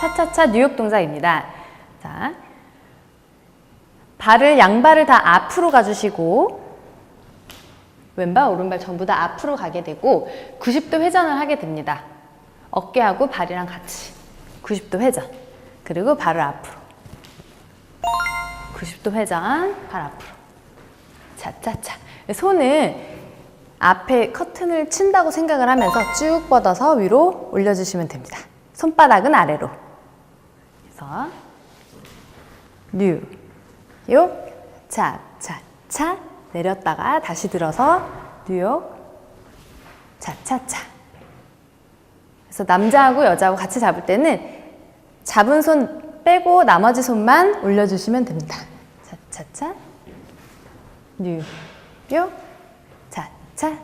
차차차 뉴욕 동작입니다. 자, 발을 양발을 다 앞으로 가주시고 왼발 오른발 전부 다 앞으로 가게 되고 90도 회전을 하게 됩니다. 어깨하고 발이랑 같이 90도 회전 그리고 발을 앞으로 90도 회전 발 앞으로 차차차 손을 앞에 커튼을 친다고 생각을 하면서 쭉 뻗어서 위로 올려주시면 됩니다. 손바닥은 아래로. 그래서 뉴, 요, 차, 차, 차 내렸다가 다시 들어서 뉴욕, 차, 차, 차. 그래서 남자하고 여자하고 같이 잡을 때는 잡은 손 빼고 나머지 손만 올려주시면 됩니다. 차, 차, 차, 뉴, 요, 차, 차,